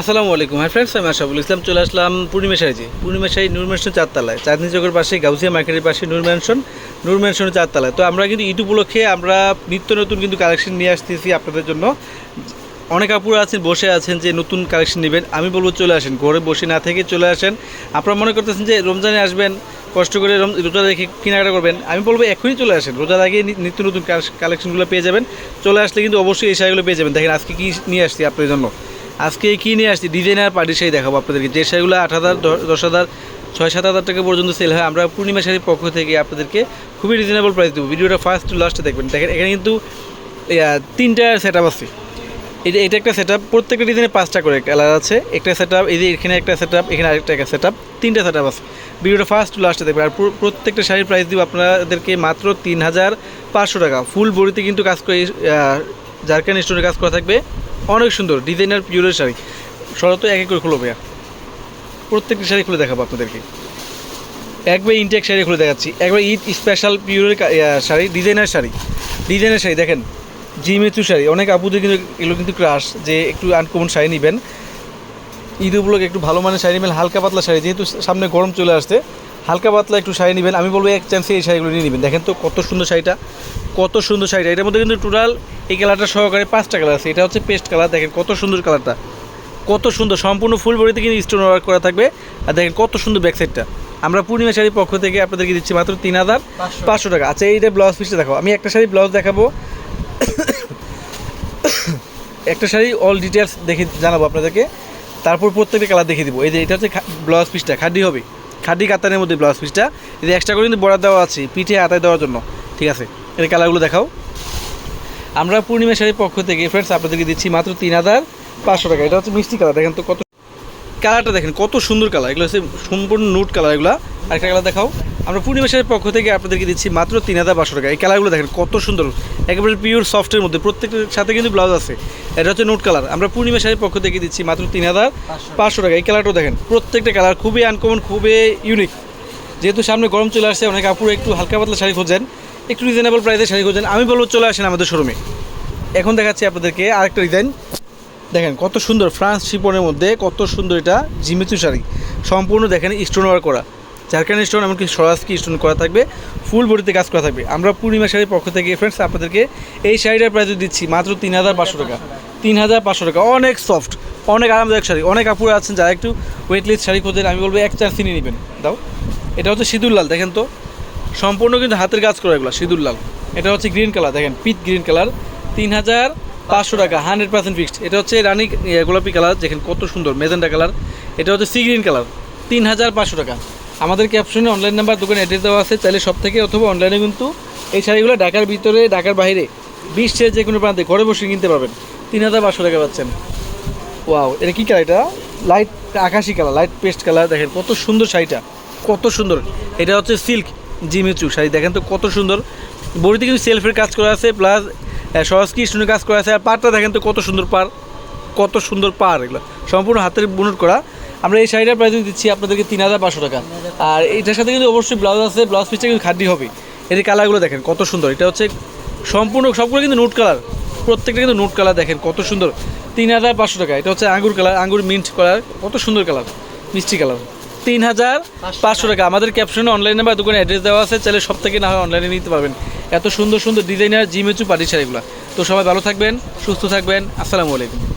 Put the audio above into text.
আসসালামু আলাইকুম। হ্যাঁ ফ্রেন্ডস আমি আশাফুল ইসলাম, চলে আসলাম পূর্ণিমা শাড়িতে পূর্ণিমা শাড়ি নূর ম্যানশন চারতলায়। চাঁদনি চকের পাশে গাউজিয়া মার্কেটের পাশে নূর ম্যানশন নূর চারতলায়। তো আমরা কিন্তু ঈদ উপলক্ষে আমরা নিত্য নতুন কিন্তু কালেকশন নিয়ে আসতেছি আপনাদের জন্য। অনেক আপুরা আছেন, বসে আছেন যে নতুন কালেকশন নেবেন। আমি বলব চলে আসেন, ঘরে বসে না থেকে চলে আসেন। আপনারা মনে করতেছেন যে রমজানে আসবেন, কষ্ট করে রোজা রেখে কেনাকাটা করবেন। আমি বলব এখনই চলে আসেন রোজার আগে নিত্য নতুন কালেকশনগুলো পেয়ে যাবেন। চলে আসলে কিন্তু অবশ্যই এই শাড়িগুলো পেয়ে যাবেন। দেখেন আজকে কী নিয়ে আসছি আপনাদের জন্য। আজকে কি নিয়ে আসছি? ডিজাইনার পার্টি শাড়ি দেখাবো আপনাদেরকে। যে শাড়িগুলো আট হাজার, দশ হাজার, ছয়, সাত হাজার টাকা পর্যন্ত সেল হয়, আমরা পূর্ণিমা শাড়ির পক্ষ থেকে আপনাদেরকে খুবই রিজনেবল প্রাইস দেবো। ভিডিওটা ফার্স্ট টু লাস্টে দেখবেন। দেখেন, এখানে কিন্তু তিনটা সেট আপ আছে। এটা এটা একটা সেট আপ প্রত্যেকটা ডিজাইনে পাঁচটা করে কালার আছে। একটা সেট আপ এই যে এখানে একটা সেট আপ এখানে আরেকটা একটা সেট আপ তিনটা সেট আপ আছে। ভিডিওটা ফার্স্ট টু লাস্টে দেখবেন। আর প্রত্যেকটা শাড়ির প্রাইস দিব আপনাদেরকে মাত্র তিন হাজার পাঁচশো টাকা। ফুল বডিতে কিন্তু কাজ করে জারকান স্টোনের কাজ করা থাকবে। অনেক সুন্দর ডিজাইনার পিওরের শাড়ি। শরত এক এক করে খুলো ভাইয়া। প্রত্যেকটি শাড়ি খুলে দেখাবো আপনাদেরকে। একবার ইনটেক শাড়ি খুলে দেখাচ্ছি। একবার ঈদ স্পেশাল পিওরের শাড়ি ডিজাইনার শাড়ি। ডিজাইনার শাড়ি, দেখেন জিমেচু শাড়ি। অনেক আপুদের কিন্তু এগুলো কিন্তু ক্রাশ যে একটু আনকমন শাড়ি নেবেন। ঈদ উপলক্ষে একটু ভালো মানের শাড়ি নেবেন, হালকা পাতলা শাড়ি, যেহেতু সামনে গরম চলে আসছে। হালকা পাতলা একটু শাড়ি নেবেন। আমি বলব এক চান্সে এই শাড়িগুলো নিয়ে নেবেন। দেখেন তো কত সুন্দর শাড়িটা কত সুন্দর শাড়িটা। এটার মধ্যে কিন্তু টোটাল এই কালারটা সহকারে পাঁচটা কালার আছে। এটা হচ্ছে পেস্ট কালার দেখেন কত সুন্দর কালারটা কত সুন্দর। সম্পূর্ণ ফুল বডিতে কিন্তু স্টোন ওয়ার্ক করা থাকবে। আর দেখেন কত সুন্দর ব্যাক সাইডটা আমরা পূর্ণিমা শাড়ির পক্ষ থেকে আপনাদেরকে দিচ্ছি মাত্র তিন হাজার পাঁচশো। টাকা। আচ্ছা এইটা ব্লাউজ পিসটা দেখো। আমি একটা শাড়ি ব্লাউজ দেখাবো। একটা শাড়ি অল ডিটেলস দেখে জানাব আপনাদেরকে। তারপর প্রত্যেকটা কালার দেখিয়ে দিব। এই যে এটা হচ্ছে ব্লাউজ পিসটা খাড্ডি হবে। খাড্ডি কাতানের মধ্যে ব্লাউজ পিসটা এদের এক্সট্রা করে কিন্তু বর্ডার দেওয়া আছে, পিঠে হাতায় দেওয়ার জন্য। ঠিক আছে? এর কালারগুলো দেখাও। আমরা পূর্ণিমা শাড়ির পক্ষ থেকে ফ্রেন্ডস আপনাদেরকে দিচ্ছি মাত্র তিন হাজার পাঁচশো টাকা। এটা হচ্ছে মিষ্টি কালার দেখেন তো কত কালারটা দেখেন, কত সুন্দর কালার এগুলো হচ্ছে সম্পূর্ণ নুট কালার এগুলো। আরেকটা কালার দেখাও। আমরা পূর্ণিমা শাড়ির পক্ষ থেকে আপনাদেরকে দিচ্ছি মাত্র তিন হাজার পাঁচশো টাকা। এই কালারগুলো দেখেন, কত সুন্দর। একেবারে পিওর সফটের মধ্যে, প্রত্যেকটার সাথে কিন্তু ব্লাউজ আছে। এটা হচ্ছে নোট কালার আমরা পূর্ণিমা শাড়ির পক্ষ থেকে দিচ্ছি মাত্র তিন হাজার পাঁচশো টাকা। এই কালারটাও দেখেন, প্রত্যেকটা কালার খুবই আনকমন খুবই ইউনিক যেহেতু সামনে গরম চলে আসছে, অনেক আপুর একটু হালকা পাতলা শাড়ি খোঁজেন, একটু রিজনেবল প্রাইসে শাড়ি খোঁজেন। আমি বলব চলে আসেন আমাদের শোরুমে এখন দেখাচ্ছি আপনাদেরকে আরেকটা ডিজাইন দেখেন, কত সুন্দর ফ্রান্স শিপনের মধ্যে কত সুন্দর এটা জিমেচু শাড়ি। সম্পূর্ণ দেখেন স্টোন ওয়ার্ক করা। ঝাড়খান্ড স্টোন এমনকি সরাসকি স্টোন করা থাকবে ফুল বডিতে কাজ করা থাকবে। আমরা পূর্ণিমা শাড়ির পক্ষ থেকে ফ্রেন্ডস আপনাদেরকে এই শাড়িটার প্রাইস দিচ্ছি মাত্র তিন হাজার পাঁচশো টাকা। তিন হাজার পাঁচশো টাকা। অনেক সফট অনেক আরামদায়ক শাড়ি। অনেক আপুরা আছেন যারা একটু ওয়েটলেস শাড়ি খোঁজেন আমি বলব এক চান্স নিয়ে নেবেন। দাও। এটা হচ্ছে সিঁদুর লাল দেখেন তো। সম্পূর্ণ কিন্তু হাতের কাজ করা এগুলো সিঁদুর লাল। এটা হচ্ছে গ্রিন কালার দেখেন পিট গ্রিন কালার তিন হাজার পাঁচশো টাকা হান্ড্রেড পার্সেন্ট ফিক্সড এটা হচ্ছে রানি ইয়ে, গোলাপি কালার দেখেন কত সুন্দর মেজেন্ডা কালার এটা হচ্ছে সি গ্রিন কালার তিন হাজার পাঁচশো টাকা। আমাদের ক্যাপশনে অনলাইন নাম্বার দোকানে অ্যাড্রেস দেওয়া আছে। চাইলে সব থেকে অথবা অনলাইনে কিন্তু এই শাড়িগুলো ঢাকার ভিতরে, ঢাকার বাইরে বিশ্বের যে কোনো প্রান্তে ঘরে বসে কিনতে পারবেন। তিন হাজার পাঁচশো টাকা পাচ্ছেন। ওয়াও এটা কী কালার এটা? লাইট আকাশি কালার লাইট পেস্ট কালার দেখেন কত সুন্দর শাড়িটা, কত সুন্দর। এটা হচ্ছে সিল্ক জিমেচু শাড়ি। দেখেন তো কত সুন্দর। বডিতে কিন্তু সেলফের কাজ করা আছে প্লাস সহজকি স্টোনের কাজ করা আছে। আর পাড়টা দেখেন তো কত সুন্দর পার কত সুন্দর পার এগুলো। সম্পূর্ণ হাতের বুনট করা। আমরা এই শাড়িটার প্রাইস দিচ্ছি আপনাদেরকে তিন হাজার পাঁচশো টাকা। আর এটার সাথে কিন্তু অবশ্যই ব্লাউজ আছে ব্লাউজ পিসটা কিন্তু খাদ্যি হবে। এর কালারগুলো দেখেন কত সুন্দর। এটা হচ্ছে সম্পূর্ণ সবগুলো কিন্তু নোট কালার প্রত্যেকটা কিন্তু নোট কালার দেখেন কত সুন্দর। তিন হাজার পাঁচশো টাকা। এটা হচ্ছে আঙ্গুর কালার আঙ্গুর মিন্ট কালার কত সুন্দর কালার মিষ্টি কালার তিন হাজার পাঁচশো টাকা। আমাদের ক্যাপশনে অনলাইনে বা দোকানে অ্যাড্রেস দেওয়া আছে চাইলে সব থেকে না হয় অনলাইনে নিতে পারবেন। এত সুন্দর সুন্দর ডিজাইনার জিমেচু পাটি শাড়িগুলো। তো সবাই ভালো থাকবেন সুস্থ থাকবেন। আসসালামু আলাইকুম।